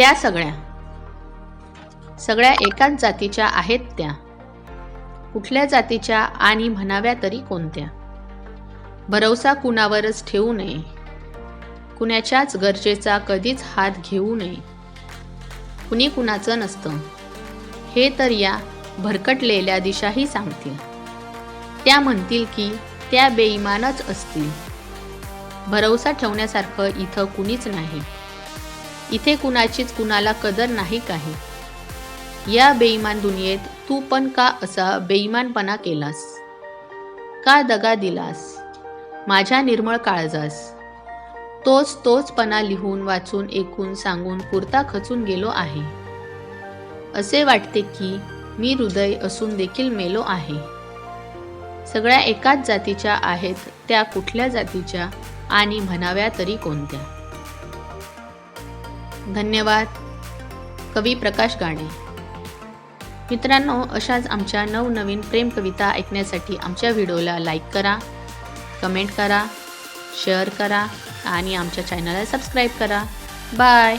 त्या सगळ्या. सगळ्या एकाच जातीच्या आहेत त्या. कुठल्या जातीच्या आणि म्हणाव्या तरी कोणत्या. भरवसा कुणावरच ठेवू नये. कुणाच्याच गरजेचा कधीच हात घेऊ नये. कुणी कुणाचं नसतं. हे तर या भरकटलेल्या दिशाही सांगतील. त्या म्हणतील की त्या बेईमानच असतील. भरवसा ठेवण्यासारखं इथं कुणीच नाही. इथे कुणाचीच कुणाला कदर नाही काही. या बेईमान दुनियेत तू पण का असा बेईमानपणा केलास? का दगा दिलास? माझ्या निर्मळ काळजास. तोच तोचपणा लिहून वाचून ऐकून सांगून पुरता खचून गेलो आहे. असे वाटते की मी हृदय असून देखील मेलो आहे. सगळ्या एकाच जातीच्या आहेत त्या कुठल्या जातीच्या आणि म्हणाव्या तरी कोणत्या. धन्यवाद. कवी प्रकाश गाणे. मित्रांनो अशाच आमच्या नवनवीन प्रेम कविता ऐकण्यासाठी आमच्या व्हिडिओला लाईक करा कमेंट करा शेअर करा आणि आमच्या चॅनलला सबस्क्राईब करा. बाय!